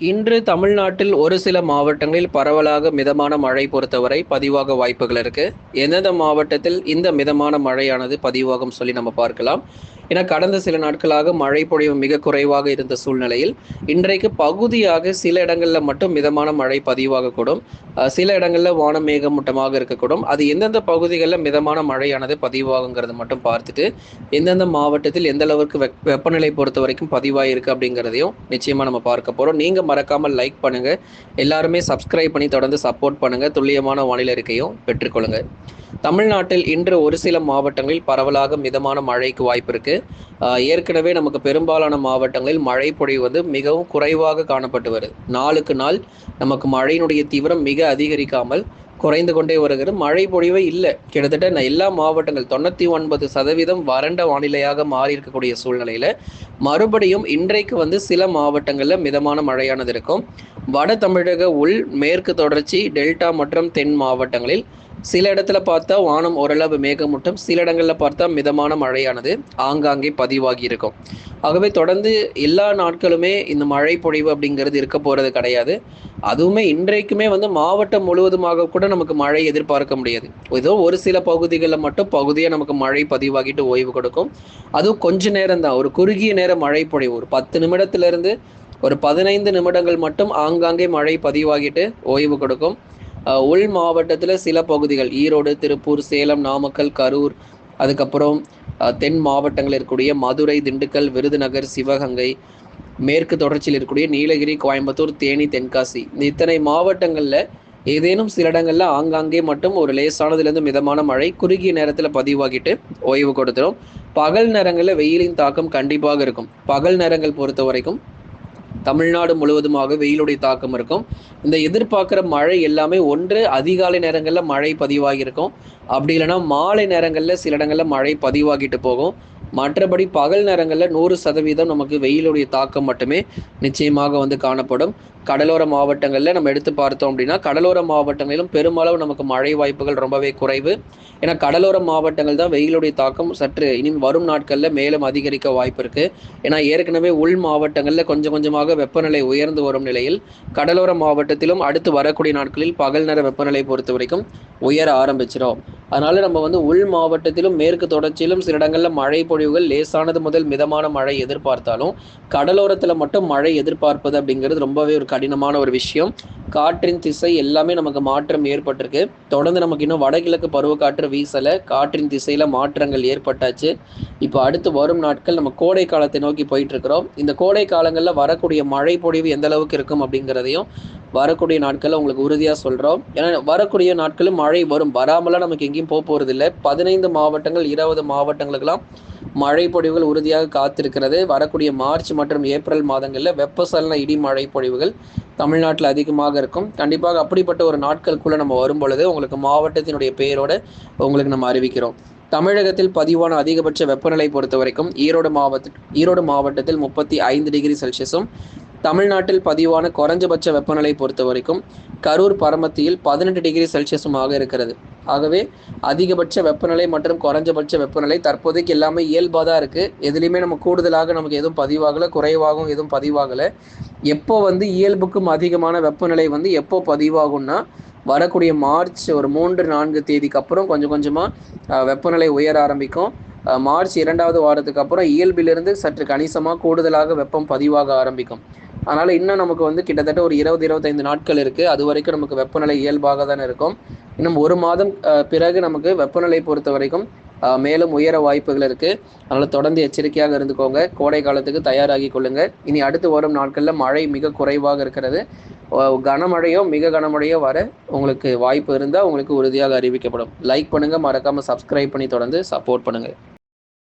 இன்று தமிழ்நாட்டில் ஒரு சில மாவட்டங்களில் பரவலாக மிதமான மழை பொறுத்தவரை பதிவாக வாய்ப்புகள் இருக்கு. எந்தெந்த மாவட்டத்தில் இந்த மிதமான மழையானது பதிவாகும் சொல்லி நம்ம பார்க்கலாம். ஏன்னா கடந்த சில நாட்களாக மழை பொழிவு மிக குறைவாக இருந்த சூழ்நிலையில் இன்றைக்கு பகுதியாக சில இடங்களில் மட்டும் மிதமான மழை பதிவாகக்கூடும். சில இடங்களில் வானம் மேகமூட்டமாக இருக்கக்கூடும். அது எந்தெந்த பகுதிகளில் மிதமான மழையானது பதிவாகுங்கிறது மட்டும் பார்த்துட்டு எந்தெந்த மாவட்டத்தில் எந்த அளவுக்கு வெப் வெப்பநிலை பொறுத்த வரைக்கும் பதிவாயிருக்கு அப்படிங்கிறதையும் நிச்சயமாக நம்ம பார்க்க போகிறோம் நீங்கள் மறக்காமல் லைக் பண்ணுங்கள் எல்லாருமே சப்ஸ்கிரைப் பண்ணி தொடர்ந்து சப்போர்ட் பண்ணுங்கள் துல்லியமான வானிலை அறிக்கையும் பெற்றுக்கொள்ளுங்க. தமிழ்நாட்டில் இன்று ஒரு சில மாவட்டங்களில் பரவலாக மிதமான மழைக்கு வாய்ப்பு இருக்கு. ஏற்கனவே நமக்கு பெரும்பாலான மாவட்டங்களில் மழை பொழிவது மிகவும் குறைவாக காணப்பட்டு வருது. நாளுக்கு நாள் நமக்கு மழையினுடைய தீவிரம் மிக அதிகரிக்காமல் குறைந்து கொண்டே வருகிறது. மழை பொழிவே இல்லை. கிட்டத்தட்ட எல்லா மாவட்டங்கள் தொண்ணூற்றி ஒன்பது சதவீதம் வறண்ட வானிலையாக மாறி இருக்கக்கூடிய சூழ்நிலையில் மறுபடியும் இன்றைக்கு வந்து சில மாவட்டங்களில் மிதமான மழையானது இருக்கும். வட தமிழக உள் மேற்கு தொடர்ச்சி டெல்டா மற்றும் தென் மாவட்டங்களில் சில இடத்துல பார்த்தா வானம் ஓரளவு மேகமூட்டம் சில இடங்கள்ல பார்த்தா மிதமான மழையானது ஆங்காங்கே பதிவாகி இருக்கும். ஆகவே தொடர்ந்து எல்லா நாட்களுமே இந்த மழை பொழிவு அப்படிங்கிறது இருக்க போறது கிடையாது. அதுவுமே இன்றைக்குமே வந்து மாவட்டம் முழுவதுமாக கூட நமக்கு மழை எதிர்பார்க்க முடியாது. ஏதோ ஒரு சில பகுதிகளில் மட்டும் பகுதியாக நமக்கு மழை பதிவாகிட்டு ஓய்வு கொடுக்கும். அதுவும் கொஞ்ச நேரம் தான் ஒரு குறுகிய நேர மழை பொழிவு. ஒரு பத்து நிமிடத்துல இருந்து ஒரு பதினைந்து நிமிடங்கள் மட்டும் ஆங்காங்கே மழை பதிவாகிட்டு ஓய்வு கொடுக்கும். உள் மாவட்டத்தில் சில பகுதிகள் ஈரோடு திருப்பூர் சேலம் நாமக்கல் கரூர் அதுக்கப்புறம் தென் மாவட்டங்களில் இருக்கக்கூடிய மதுரை திண்டுக்கல் விருதுநகர் சிவகங்கை மேற்கு தொடர்ச்சியில் இருக்கக்கூடிய நீலகிரி கோயம்புத்தூர் தேனி தென்காசி. இத்தனை மாவட்டங்களில் ஏதேனும் சில இடங்கள்ல ஆங்காங்கே மட்டும் ஒரு லேசானதுலேருந்து மிதமான மழை குறுகிய நேரத்தில் பதிவாகிட்டு ஓய்வு கொடுத்துரும். பகல் நேரங்களில் வெயிலின் தாக்கம் கண்டிப்பாக இருக்கும். பகல் நேரங்கள் பொறுத்த வரைக்கும் தமிழ்நாடு முழுவதுமாக வெயிலுடைய தாக்கம் இருக்கும். இந்த எதிர்பார்க்குற மழை எல்லாமே ஒன்று அதிகாலை நேரங்களில் மழை பதிவாகி இருக்கும் அப்படி இல்லைன்னா மாலை நேரங்களில் சில இடங்களில் மழை பதிவாகிட்டு போகும். மற்றபடி பகல் நேரங்களில் நூறு சதவீதம் நமக்கு வெயிலுடைய தாக்கம் மட்டுமே நிச்சயமாக வந்து காணப்படும். கடலோர மாவட்டங்களில் நம்ம எடுத்து பார்த்தோம் அப்படின்னா கடலோர மாவட்டங்களிலும் பெருமளவு நமக்கு மழை வாய்ப்புகள் ரொம்பவே குறைவு. ஏன்னா கடலோர மாவட்டங்கள் தான் வெயிலுடைய தாக்கம் சற்று இனி வரும் நாட்களில் மேலும் அதிகரிக்க வாய்ப்பு இருக்கு. ஏன்னா ஏற்கனவே உள் மாவட்டங்களில் கொஞ்சம் கொஞ்சமாக வெப்பநிலை உயர்ந்து வரும் நிலையில் கடலோர மாவட்டத்திலும் அடுத்து வரக்கூடிய நாட்களில் பகல் நேர வெப்பநிலை பொறுத்த வரைக்கும் உயர ஆரம்பிச்சிடும் அதனால நம்ம வந்து உள் மாவட்டத்திலும் மேற்கு தொடர்ச்சியிலும் சில இடங்களில் மழை பொழிவுகள் லேசானது முதல் மிதமான மழை எதிர்பார்த்தாலும் கடலோரத்தில் மட்டும் மழை எதிர்பார்ப்பது அப்படிங்கிறது ரொம்பவே ஒரு கடினமான ஒரு விஷயம். காற்றின் திசை எல்லாமே நமக்கு மாற்றம் ஏற்பட்டிருக்கு. தொடர்ந்து நமக்கு இன்னும் வடகிழக்கு பருவக்காற்று வீசலை காற்றின் திசையில மாற்றங்கள் ஏற்பட்டாச்சு. இப்போ அடுத்து வரும் நாட்கள் நம்ம கோடை காலத்தை நோக்கி போயிட்டு இருக்கிறோம் இந்த கோடை காலங்களில் வரக்கூடிய மழை பொழிவு எந்த அளவுக்கு இருக்கும் அப்படிங்கிறதையும் வரக்கூடிய நாட்களில் உங்களுக்கு உறுதியாக சொல்கிறோம் ஏன்னா வரக்கூடிய நாட்களும் மழை வரும். வராமலாம் நமக்கு எங்கேயும் போக போகிறது இல்லை பதினைந்து மாவட்டங்கள் இருபது மாவட்டங்களுக்கெல்லாம் மழை பொழிவுகள் உறுதியாக காத்திருக்கிறது. வரக்கூடிய மார்ச் மற்றும் ஏப்ரல் மாதங்களில் வெப்பசலன இடி மழை பொழிவுகள் தமிழ்நாட்டில் அதிகமாக இருக்கும். கண்டிப்பாக அப்படிப்பட்ட ஒரு நாட்களுக்குள்ளே நம்ம வரும் பொழுது உங்களுக்கு மாவட்டத்தினுடைய பெயரோடு உங்களுக்கு நம்ம அறிவிக்கிறோம். தமிழகத்தில் பதிவான அதிகபட்ச வெப்பநிலை பொறுத்த வரைக்கும் ஈரோடு மாவட்ட ஈரோடு மாவட்டத்தில் முப்பத்தி ஐந்து டிகிரி செல்சியஸும் தமிழ்நாட்டில் பதிவான குறைஞ்சபட்ச வெப்பநிலை பொறுத்த வரைக்கும் கரூர் பரமத்தியில் பதினெட்டு டிகிரி செல்சியஸுமாக இருக்கிறது. ஆகவே அதிகபட்ச வெப்பநிலை மற்றும் குறைஞ்சபட்ச வெப்பநிலை தற்போதைக்கு எல்லாமே இயல்பாக தான் இருக்குது எதுலேயுமே நம்ம கூடுதலாக நமக்கு எதுவும் பதிவாகலை குறைவாகவும் எதுவும் பதிவாகலை. எப்போ வந்து இயல்புக்கும் அதிகமான வெப்பநிலை வந்து எப்போ பதிவாகும்னா வரக்கூடிய மார்ச் ஒரு மூன்று நான்கு தேதிக்கு அப்புறம் கொஞ்சம் கொஞ்சமாக வெப்பநிலை உயர ஆரம்பிக்கும். மார்ச் இரண்டாவது வாரத்துக்கு அப்புறம் இயல்பிலிருந்து சற்று கணிசமாக கூடுதலாக வெப்பம் பதிவாக ஆரம்பிக்கும். அதனால் இன்னும் நமக்கு வந்து கிட்டத்தட்ட ஒரு இருபது இருபத்தைந்து நாட்கள் இருக்குது அது வரைக்கும் நமக்கு வெப்பநிலை இயல்பாக தான் இருக்கும். இன்னும் ஒரு மாதம் பிறகு நமக்கு வெப்பநிலை பொறுத்த வரைக்கும் மேலும் உயர வாய்ப்புகள் இருக்குது அதனால் தொடர்ந்து எச்சரிக்கையாக இருந்துக்கோங்க. கோடை காலத்துக்கு தயாராகி கொள்ளுங்க. இனி அடுத்து வரும் நாட்களில் மழை மிக குறைவாக இருக்கிறது. கனமழையோ மிக கனமழையோ வர உங்களுக்கு வாய்ப்பு இருந்தால் உங்களுக்கு உறுதியாக அறிவிக்கப்படும். லைக் பண்ணுங்கள் மறக்காமல் சப்ஸ்கிரைப் பண்ணி தொடர்ந்து சப்போர்ட் பண்ணுங்கள்